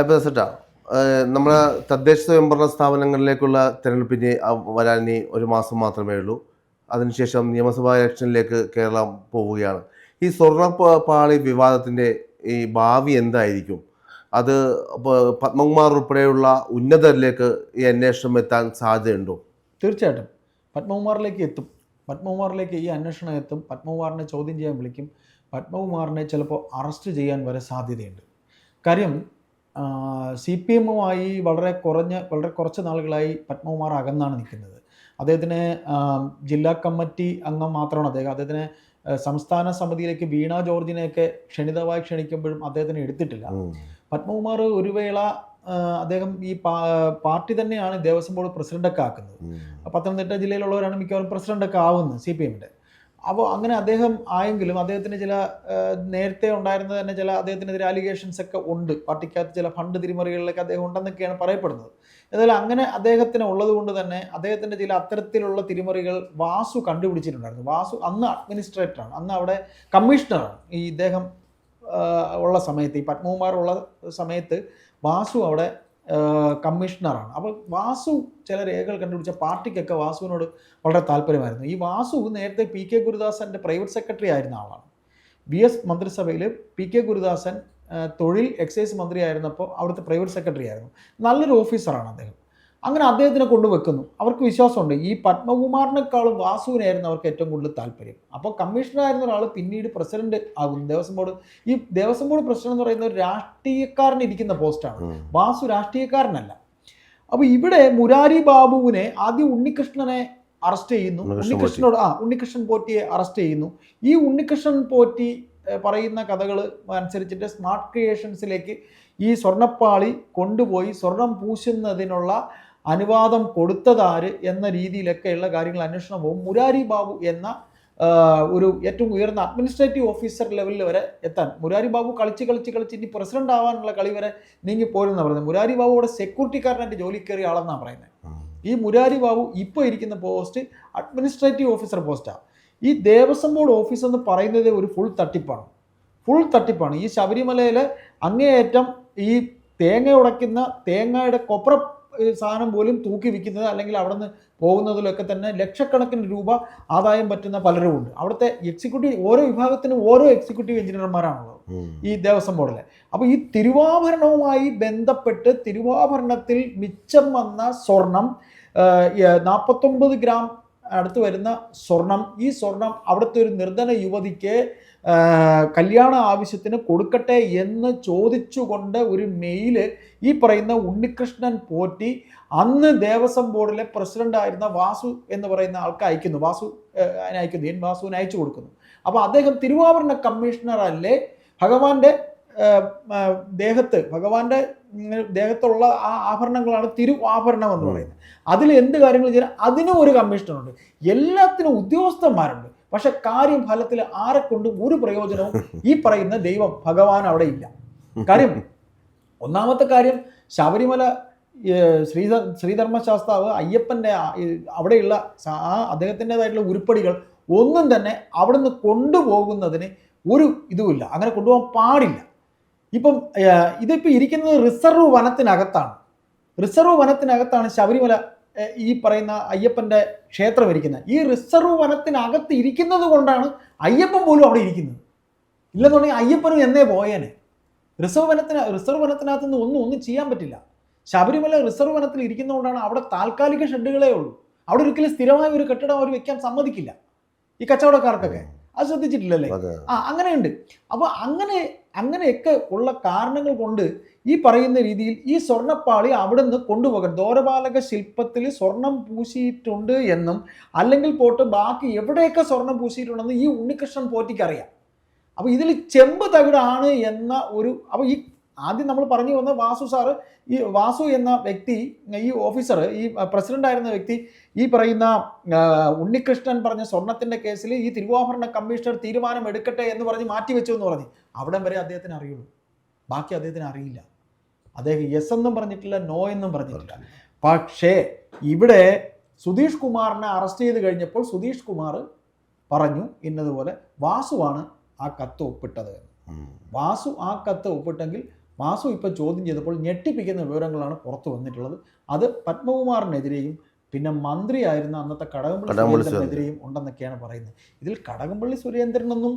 ഇപ്പോൾ സെറ്റാ നമ്മുടെ തദ്ദേശ സ്വയംഭരണ സ്ഥാപനങ്ങളിലേക്കുള്ള തെരഞ്ഞെടുപ്പിന് വരാനി ഒരു മാസം മാത്രമേ ഉള്ളൂ. അതിനുശേഷം നിയമസഭാ ഇലക്ഷനിലേക്ക് കേരളം പോവുകയാണ്. ഈ സ്വർണ പാളി വിവാദത്തിന്റെ ഈ ഭാവി എന്തായിരിക്കും? അത് പത്മകുമാർ ഉൾപ്പെടെയുള്ള ഉന്നതരിലേക്ക് ഈ അന്വേഷണം എത്താൻ സാധ്യതയുണ്ടോ? തീർച്ചയായിട്ടും. പത്മകുമാറിലേക്ക് എത്തും. പത്മകുമാറിലേക്ക് ഈ അന്വേഷണം എത്തും. പത്മകുമാറിനെ ചോദ്യം ചെയ്യാൻ വിളിക്കും. പത്മകുമാറിനെ ചിലപ്പോൾ അറസ്റ്റ് ചെയ്യാൻ വരെ സാധ്യതയുണ്ട്. കാര്യം സി പി എമ്മുമായി വളരെ കുറഞ്ഞ വളരെ കുറച്ച് നാളുകളായി പത്മകുമാർ അകന്നാണ് നിൽക്കുന്നത്. അദ്ദേഹത്തിന് ജില്ലാ കമ്മിറ്റി അംഗം മാത്രമാണ് അദ്ദേഹം. അദ്ദേഹത്തിന് സംസ്ഥാന സമിതിയിലേക്ക് വീണ ജോർജിനെയൊക്കെ ക്ഷണിതമായി ക്ഷണിക്കുമ്പോഴും അദ്ദേഹത്തിന് എടുത്തിട്ടില്ല. പത്മകുമാർ ഒരു വേള അദ്ദേഹം ഈ പാർട്ടി തന്നെയാണ് ദേവസ്വം ബോർഡ് പ്രസിഡന്റൊക്കെ ആക്കുന്നത്. പത്തനംതിട്ട ജില്ലയിലുള്ളവരാണ് മിക്കവാറും പ്രസിഡന്റൊക്കെ ആവുന്നത് സി പി എമ്മിന്റെ. അപ്പോൾ അങ്ങനെ അദ്ദേഹം ആയെങ്കിലും അദ്ദേഹത്തിന് ചില നേരത്തെ ഉണ്ടായിരുന്ന തന്നെ ചില അദ്ദേഹത്തിനെതിരെ അലിഗേഷൻസ് ഒക്കെ ഉണ്ട്. പാർട്ടിക്കകത്ത് ചില ഫണ്ട് തിരിമറികളിലൊക്കെ അദ്ദേഹം ഉണ്ടെന്നൊക്കെയാണ് പറയപ്പെടുന്നത്. എന്നാലും അങ്ങനെ അദ്ദേഹത്തിന് ഉള്ളത് കൊണ്ട് തന്നെ അദ്ദേഹത്തിന്റെ ചില അത്തരത്തിലുള്ള തിരിമറികൾ വാസു കണ്ടുപിടിച്ചിട്ടുണ്ടായിരുന്നു. വാസു അന്ന് അഡ്മിനിസ്ട്രേറ്ററാണ് അന്ന് അവിടെ കമ്മീഷണറാണ് ഈ ഇദ്ദേഹം ഉള്ള സമയത്ത് ഈ പത്മകുമാർ ഉള്ള സമയത്ത് വാസു അവിടെ കമ്മീഷണറാണ്. അപ്പോൾ വാസു ചില രേഖകൾ കണ്ടുപിടിച്ച പാർട്ടിക്കൊക്കെ വാസുവിനോട് വളരെ താല്പര്യമായിരുന്നു. ഈ വാസു നേരത്തെ പി കെ ഗുരുദാസന്റെ പ്രൈവറ്റ് സെക്രട്ടറി ആയിരുന്ന ആളാണ്. ബി എസ് മന്ത്രിസഭയിൽ പി കെ ഗുരുദാസൻ തൊഴിൽ എക്സൈസ് മന്ത്രി ആയിരുന്നപ്പോൾ അവിടുത്തെ പ്രൈവറ്റ് സെക്രട്ടറി ആയിരുന്നു. നല്ലൊരു ഓഫീസറാണ് അദ്ദേഹം. അങ്ങനെ അദ്ദേഹത്തിനെ കൊണ്ട് വെക്കുന്നു. അവർക്ക് വിശ്വാസമുണ്ട്. ഈ പത്മകുമാറിനേക്കാളും വാസുവിനായിരുന്നു അവർക്ക് ഏറ്റവും കൂടുതൽ താല്പര്യം. അപ്പോൾ കമ്മീഷണറായിരുന്ന ഒരാൾ പിന്നീട് പ്രസിഡന്റ് ആകും ദേവസ്വം ബോർഡ്. ഈ ദേവസ്വം ബോർഡ് പ്രസിഡന്റ് എന്ന് പറയുന്ന ഒരു രാഷ്ട്രീയക്കാരൻ ഇരിക്കുന്ന പോസ്റ്റാണ് വാസു രാഷ്ട്രീയക്കാരനല്ല. അപ്പോൾ ഇവിടെ മുരാരി ബാബുവിനെ ആദ്യം ഉണ്ണികൃഷ്ണനെ അറസ്റ്റ് ചെയ്യുന്നു. ഉണ്ണികൃഷ്ണനോട് ആ ഉണ്ണികൃഷ്ണൻ പോറ്റിയെ അറസ്റ്റ് ചെയ്യുന്നു. ഈ ഉണ്ണികൃഷ്ണൻ പോറ്റി പറയുന്ന കഥകൾ അനുസരിച്ചിട്ട് സ്മാർട്ട് ക്രിയേഷൻസിലേക്ക് ഈ സ്വർണപ്പാളി കൊണ്ടുപോയി സ്വർണം പൂശുന്നതിനുള്ള അനുവാദം കൊടുത്തതാര് എന്ന രീതിയിലൊക്കെയുള്ള കാര്യങ്ങൾ അന്വേഷണം പോകും. മുരാരി ബാബു എന്ന ഒരു ഏറ്റവും ഉയർന്ന അഡ്മിനിസ്ട്രേറ്റീവ് ഓഫീസർ ലെവലിൽ വരെ എത്താൻ. മുരാരി ബാബു കളിച്ച് കളിച്ച് കളിച്ച് ഇനി പ്രസിഡന്റ് ആവാനുള്ള കളി വരെ നീങ്ങി പോരെന്നാണ് പറയുന്നത്. മുരാരി ബാബു അവിടെ സെക്യൂരിറ്റിക്കാരനായിട്ട് ജോലി കയറിയ ആളെന്നാണ് പറയുന്നത്. ഈ മുരാരി ബാബു ഇപ്പോൾ ഇരിക്കുന്ന പോസ്റ്റ് അഡ്മിനിസ്ട്രേറ്റീവ് ഓഫീസർ പോസ്റ്റാണ് ഈ ദേവസ്വം ബോർഡ് ഓഫീസ് എന്ന് പറയുന്നത് ഒരു ഫുൾ തട്ടിപ്പാണ്. ഫുൾ തട്ടിപ്പാണ്. ഈ ശബരിമലയിലെ അങ്ങേയറ്റം ഈ തേങ്ങ ഉടയ്ക്കുന്ന തേങ്ങയുടെ കൊപ്ര സാധനം പോലും തൂക്കി വിൽക്കുന്നത് അല്ലെങ്കിൽ അവിടെ നിന്ന് പോകുന്നതിലൊക്കെ തന്നെ ലക്ഷക്കണക്കിന് രൂപ ആദായം പറ്റുന്ന പലരും ഉണ്ട് അവിടുത്തെ എക്സിക്യൂട്ടീവ് ഓരോ വിഭാഗത്തിനും ഓരോ എക്സിക്യൂട്ടീവ് എഞ്ചിനീയർമാരാണുള്ളത് ഈ ദേവസ്വം ബോർഡിലെ. അപ്പോൾ ഈ തിരുവാഭരണവുമായി ബന്ധപ്പെട്ട് തിരുവാഭരണത്തിൽ മിച്ചം വന്ന സ്വർണം നാൽപ്പത്തൊമ്പത് ഗ്രാം അടുത്ത് വരുന്ന സ്വർണം. ഈ സ്വർണം അവിടുത്തെ ഒരു നിർധന യുവതിക്ക് കല്യാണ ആവശ്യത്തിന് കൊടുക്കട്ടെ എന്ന് ചോദിച്ചുകൊണ്ട് ഒരു മെയിൽ ഈ പറയുന്ന ഉണ്ണികൃഷ്ണൻ പോറ്റി അന്ന് ദേവസ്വം ബോർഡിലെ പ്രസിഡന്റ് ആയിരുന്ന വാസു എന്ന് പറയുന്ന ആൾക്ക് അയക്കുന്നു. വാസു അയക്കുന്നു. എൻ വാസുവിന് അയച്ചു കൊടുക്കുന്നു. അപ്പോൾ അദ്ദേഹം തിരുവാഭരണ കമ്മീഷണർ അല്ലേ ഭഗവാന്റെ ദേഹത്ത് ഭഗവാന്റെ ദേഹത്തുള്ള ആ ആഭരണങ്ങളാണ് തിരു ആഭരണം എന്ന് പറയുന്നത്. അതിൽ എന്ത് കാര്യങ്ങൾ ചെയ്താൽ അതിനും ഒരു കമ്മീഷണറുണ്ട്. എല്ലാത്തിനും ഉദ്യോഗസ്ഥന്മാരുണ്ട്. പക്ഷെ കാര്യം ഫലത്തിൽ ആരെ കൊണ്ടും ഒരു പ്രയോജനവും ഈ പറയുന്ന ദൈവം ഭഗവാൻ അവിടെ ഇല്ല. കാര്യം ഒന്നാമത്തെ കാര്യം ശബരിമല ശ്രീധ ശ്രീധർമ്മശാസ്താവ് അയ്യപ്പന്റെ അവിടെയുള്ള ആ അദ്ദേഹത്തിന്റെതായിട്ടുള്ള ഉരുപ്പടികൾ ഒന്നും തന്നെ അവിടുന്ന് കൊണ്ടുപോകുന്നതിന് ഒരു ഇതുമില്ല. അങ്ങനെ കൊണ്ടുപോകാൻ പാടില്ല. ഇപ്പം ഇതിപ്പോൾ ഇരിക്കുന്നത് റിസർവ് വനത്തിനകത്താണ്. റിസർവ് വനത്തിനകത്താണ് ശബരിമല ഈ പറയുന്ന അയ്യപ്പന്റെ ക്ഷേത്രം ഇരിക്കുന്നത്. ഈ റിസർവ് വനത്തിനകത്ത് ഇരിക്കുന്നത് കൊണ്ടാണ് അയ്യപ്പൻ പോലും അവിടെ ഇരിക്കുന്നത്. ഇല്ലെന്നുണ്ടെങ്കിൽ അയ്യപ്പനും എന്നേ പോയേനെ. റിസർവ് വനത്തിന് റിസർവ് വനത്തിനകത്ത് നിന്ന് ഒന്നും ഒന്നും ചെയ്യാൻ പറ്റില്ല. ശബരിമല റിസർവ് വനത്തിൽ ഇരിക്കുന്നതുകൊണ്ടാണ് അവിടെ താൽക്കാലിക ഷെഡുകളേ ഉള്ളൂ. അവിടെ ഒരിക്കലും സ്ഥിരമായ ഒരു കെട്ടിടം അവർ വെക്കാൻ സമ്മതിക്കില്ല. ഈ കച്ചവടക്കാർക്കൊക്കെ. അത് ശ്രദ്ധിച്ചിട്ടില്ലല്ലേ? ആ അങ്ങനെയുണ്ട്. അപ്പോൾ അങ്ങനെ അങ്ങനെയൊക്കെ ഉള്ള കാരണങ്ങൾ കൊണ്ട് ഈ പറയുന്ന രീതിയിൽ ഈ സ്വർണപ്പാളി അവിടെ നിന്ന് കൊണ്ടുപോകാൻ ദോരപാലക ശില്പത്തിൽ സ്വർണം പൂശിയിട്ടുണ്ട് എന്നും അല്ലെങ്കിൽ പോട്ട് ബാക്കി എവിടെയൊക്കെ സ്വർണം പൂശിയിട്ടുണ്ടെന്ന് ഈ ഉണ്ണികൃഷ്ണൻ പോറ്റിക്കറിയാം അപ്പോൾ ഇതിൽ ചെമ്പ് തകിടാണ് എന്ന ഒരു അപ്പോൾ ഈ ആദ്യം നമ്മൾ പറഞ്ഞു വന്ന വാസു സാറ് ഈ വാസു എന്ന വ്യക്തി ഈ ഓഫീസർ ഈ പ്രസിഡന്റ് ആയിരുന്ന വ്യക്തി ഈ പറയുന്ന ഉണ്ണികൃഷ്ണൻ പറഞ്ഞ സ്വർണത്തിന്റെ കേസിൽ ഈ തിരുവാഭരണ കമ്മീഷണർ തീരുമാനം എടുക്കട്ടെ എന്ന് പറഞ്ഞ് മാറ്റിവെച്ചു എന്ന് പറഞ്ഞു. അവിടം വരെ അദ്ദേഹത്തിന് അറിയുള്ളൂ. ബാക്കി അദ്ദേഹത്തിന് അറിയില്ല. അദ്ദേഹം യെസ് എന്നും പറഞ്ഞിട്ടില്ല നോ എന്നും പറഞ്ഞിട്ടില്ല. പക്ഷേ ഇവിടെ സുധീഷ് കുമാറിനെ അറസ്റ്റ് ചെയ്ത് കഴിഞ്ഞപ്പോൾ സുധീഷ് കുമാർ പറഞ്ഞു ഇന്നതുപോലെ വാസുവാണ് ആ കത്ത് ഒപ്പിട്ടത്. വാസു ആ കത്ത് ഒപ്പിട്ടെങ്കിൽ വാസു ഇപ്പോൾ ചോദ്യം ചെയ്തപ്പോൾ ഞെട്ടിപ്പിക്കുന്ന വിവരങ്ങളാണ് പുറത്തു വന്നിട്ടുള്ളത്. അത് പത്മകുമാറിനെതിരെയും പിന്നെ മന്ത്രിയായിരുന്ന അന്നത്തെ കടകംപള്ളി സുരേന്ദ്രനെതിരെയും ഉണ്ടെന്നൊക്കെയാണ് പറയുന്നത്. ഇതിൽ കടകംപള്ളി സുരേന്ദ്രനൊന്നും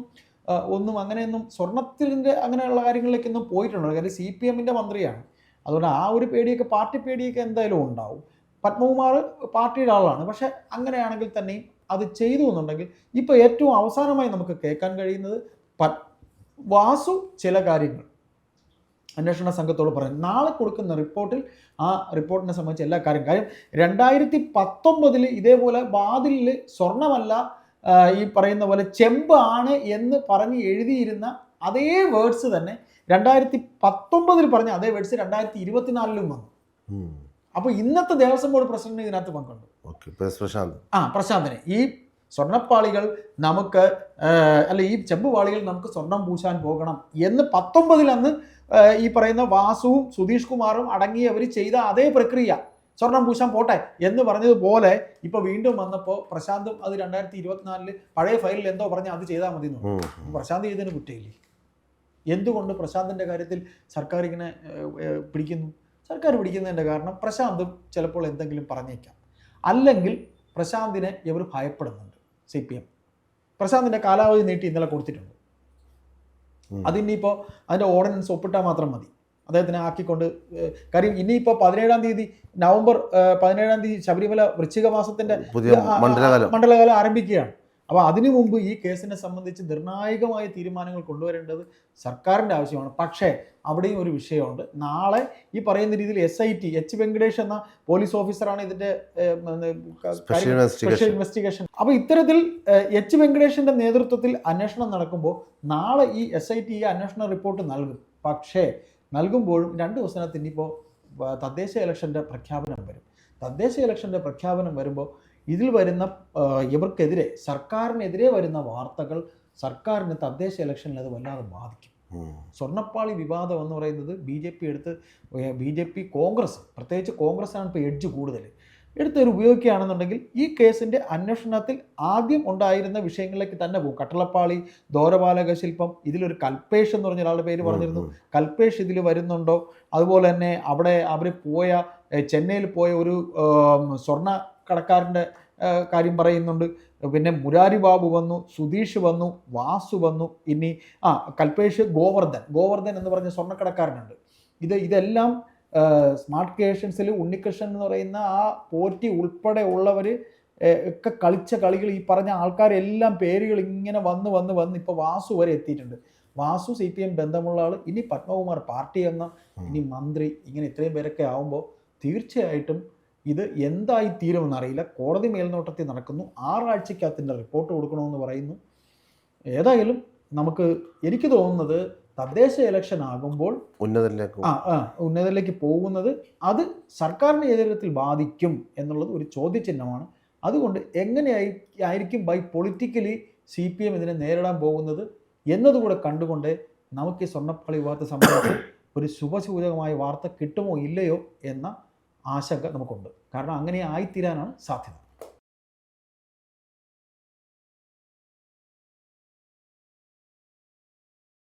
ഒന്നും അങ്ങനെയൊന്നും സ്വർണത്തിന്റെ അങ്ങനെയുള്ള കാര്യങ്ങളിലേക്കൊന്നും പോയിട്ടുണ്ടോ. കാര്യം സി പി എമ്മിന്റെ മന്ത്രിയാണ്. അതുകൊണ്ട് ആ ഒരു പേടിയൊക്കെ പാർട്ടി പേടിയൊക്കെ എന്തായാലും ഉണ്ടാവും. പത്മകുമാർ പാർട്ടിയുടെ ആളാണ്. പക്ഷെ അങ്ങനെയാണെങ്കിൽ തന്നെയും അത് ചെയ്തു എന്നുണ്ടെങ്കിൽ ഇപ്പോൾ ഏറ്റവും അവസാനമായി നമുക്ക് കേൾക്കാൻ കഴിയുന്നത് വാസു ചില കാര്യങ്ങൾ. അന്വേഷണ സംഘത്തോട് പറയും നാളെ കൊടുക്കുന്ന റിപ്പോർട്ടിൽ ആ റിപ്പോർട്ടിനെ സംബന്ധിച്ച് എല്ലാ കാര്യം കാര്യം രണ്ടായിരത്തി പത്തൊമ്പതിൽ ഇതേപോലെ വാതിലിൽ സ്വർണമല്ല ഈ പറയുന്ന പോലെ ചെമ്പ് ആണ് എന്ന് പറഞ്ഞ് എഴുതിയിരുന്ന അതേ വേർഡ്സ് തന്നെ രണ്ടായിരത്തി പത്തൊമ്പതിൽ പറഞ്ഞ അതേ വേർഡ്സ് രണ്ടായിരത്തി ഇരുപത്തിനാലിലും വന്നു അപ്പോൾ ഇന്നത്തെ ദേവസ്വം ബോർഡ് പ്രസിഡന്റ് ഇതിനകത്ത് പങ്കുണ്ട്. ആ പ്രശാന്തനെ. ഈ സ്വർണപ്പാളികൾ നമുക്ക് അല്ല ഈ ചെമ്പുപാളികൾ നമുക്ക് സ്വർണം പൂശാൻ പോകണം എന്ന് പത്തൊമ്പതിൽ അന്ന് ഈ പറയുന്ന വാസുവും സുധീഷ് കുമാറും അടങ്ങിയവർ ചെയ്ത അതേ പ്രക്രിയ. സ്വർണം പൂശാൻ പോട്ടെ എന്ന് പറഞ്ഞതുപോലെ ഇപ്പൊ വീണ്ടും വന്നപ്പോൾ പ്രശാന്തും അത് രണ്ടായിരത്തി ഇരുപത്തിനാലിൽ പഴയ ഫയലിൽ എന്തോ പറഞ്ഞ് അത് ചെയ്താൽ മതി. പ്രശാന്ത് ചെയ്തതിന് കുറ്റയില്ലേ? എന്തുകൊണ്ട് പ്രശാന്തിന്റെ കാര്യത്തിൽ സർക്കാർ ഇങ്ങനെ പിടിക്കുന്നു? സർക്കാർ പിടിക്കുന്നതിന്റെ കാരണം പ്രശാന്തും ചിലപ്പോൾ എന്തെങ്കിലും പറഞ്ഞേക്കാം. അല്ലെങ്കിൽ പ്രശാന്തിനെ ഇവർ ഭയപ്പെടുന്നുണ്ട്. സി പി എം പ്രശാന്തിന്റെ കാലാവധി നീട്ടി ഇന്നലെ കൊടുത്തിട്ടുണ്ട്. അതിനിപ്പോൾ അതിന്റെ ഓർഡിനൻസ് ഒപ്പിട്ടാൽ മാത്രം മതി. അദ്ദേഹത്തിനെ ആക്കിക്കൊണ്ട് കാര്യം ഇനിയിപ്പോൾ പതിനേഴാം തീയതി നവംബർ പതിനേഴാം തീയതി ശബരിമല വൃശ്ചിക മാസത്തിന്റെ മണ്ഡലകാലം ആരംഭിക്കുകയാണ്. അപ്പോൾ അതിനു മുമ്പ് ഈ കേസിനെ സംബന്ധിച്ച് നിർണായകമായ തീരുമാനങ്ങൾ കൊണ്ടുവരേണ്ടത് സർക്കാരിന്റെ ആവശ്യമാണ്. പക്ഷേ അവിടെയും ഒരു വിഷയമുണ്ട്. നാളെ ഈ പറയുന്ന രീതിയിൽ S I T H Venkatesh എന്ന പോലീസ് ഓഫീസറാണ് ക- സ്പെഷ്യൽ ഇൻവെസ്റ്റിഗേഷൻ ഇൻവെസ്റ്റിഗേഷൻ അപ്പോൾ ഇത്തരത്തിൽ എച്ച് വെങ്കടേഷിന്റെ നേതൃത്വത്തിൽ അന്വേഷണം നടക്കുമ്പോൾ നാളെ ഈ എസ് ഐ ടി ഈ അന്വേഷണ റിപ്പോർട്ട് നൽകും. പക്ഷേ നൽകുമ്പോഴും രണ്ട് ദിവസത്തിനകത്ത് ഇനിയിപ്പോൾ തദ്ദേശ ഇലക്ഷന്റെ പ്രഖ്യാപനം വരും. തദ്ദേശ ഇലക്ഷന്റെ പ്രഖ്യാപനം വരുമ്പോൾ ഇതിൽ വരുന്ന ഇവർക്കെതിരെ സർക്കാരിനെതിരെ വരുന്ന വാർത്തകൾ സർക്കാരിന് തദ്ദേശ ഇലക്ഷനിൽ അത് വല്ലാതെ ബാധിക്കും. സ്വർണപ്പാളി വിവാദം എന്ന് പറയുന്നത് ബി ജെ പി എടുത്ത് ബി ജെ പി കോൺഗ്രസ് പ്രത്യേകിച്ച് കോൺഗ്രസ് ആണ് ഇപ്പോൾ എഡ്ജ് കൂടുതൽ. എടുത്തൊരു ഉപയോഗിക്കുകയാണെന്നുണ്ടെങ്കിൽ ഈ കേസിന്റെ അന്വേഷണത്തിൽ ആദ്യം ഉണ്ടായിരുന്ന വിഷയങ്ങളിലേക്ക് തന്നെ പോകും. കട്ടളപ്പാളി ദോരപാലക ശില്പം ഇതിലൊരു കൽപേഷ് എന്ന് പറഞ്ഞ ഒരാളുടെ പേര് പറഞ്ഞിരുന്നു. കൽപേഷ് ഇതിൽ വരുന്നുണ്ടോ? അതുപോലെ തന്നെ അവിടെ അവർ പോയ ചെന്നൈയിൽ പോയ ഒരു സ്വർണ കടക്കാരന്റെ കാര്യം പറയുന്നുണ്ട്. പിന്നെ മുരാരി ബാബു വന്നു സുധീഷ് വന്നു വാസു വന്നു ഇനി ആ കൽപേഷ് ഗോവർദ്ധൻ ഗോവർദ്ധൻ എന്ന് പറഞ്ഞ സ്വർണക്കടക്കാരനുണ്ട്. ഇത് ഇതെല്ലാം സ്മാർട്ട് ക്രിയേഷൻസിൽ ഉണ്ണികൃഷ്ണൻ എന്ന് പറയുന്ന ആ പോറ്റി ഉൾപ്പെടെ ഉള്ളവർ ഒക്കെ കളിച്ച കളികൾ ഈ പറഞ്ഞ ആൾക്കാരെല്ലാം പേരുകൾ ഇങ്ങനെ വന്ന് വന്ന് വന്ന് ഇപ്പോൾ വാസു വരെ എത്തിയിട്ടുണ്ട്. വാസു സി പി എം ബന്ധമുള്ള ആൾ ഇനി പത്മകുമാർ പാർട്ടി എന്ന ഇനി മന്ത്രി ഇങ്ങനെ ഇത്രയും പേരൊക്കെ ആവുമ്പോൾ തീർച്ചയായിട്ടും ഇത് എന്തായി തീരുമെന്ന് അറിയില്ല. കോടതി മേൽനോട്ടത്തിൽ നടക്കുന്നു. ആറാഴ്ചക്കകത്തിന്റെ റിപ്പോർട്ട് കൊടുക്കണമെന്ന് പറയുന്നു. ഏതായാലും നമുക്ക് എനിക്ക് തോന്നുന്നത് തദ്ദേശ ഇലക്ഷൻ ആകുമ്പോൾ ഉന്നതത്തിലേക്ക് ആ ആ ഉന്നതരിലേക്ക് പോകുന്നത് അത് സർക്കാരിന്റെ ഏതെങ്കിലും ബാധിക്കും എന്നുള്ളത് ഒരു ചോദ്യചിഹ്നമാണ്. അതുകൊണ്ട് എങ്ങനെയായി ആയിരിക്കും by politically C P M ഇതിനെ നേരിടാൻ പോകുന്നത് എന്നതുകൂടെ കണ്ടുകൊണ്ട് നമുക്ക് ഈ സ്വർണപ്പാളി വിവാദത്തെ സംബന്ധിച്ച് ഒരു ശുഭസൂചകമായ വാർത്ത കിട്ടുമോ ഇല്ലയോ എന്ന ആശങ്ക നമുക്കുണ്ട്. കാരണം അങ്ങനെ ആയിത്തീരാനാണ് സാധ്യത.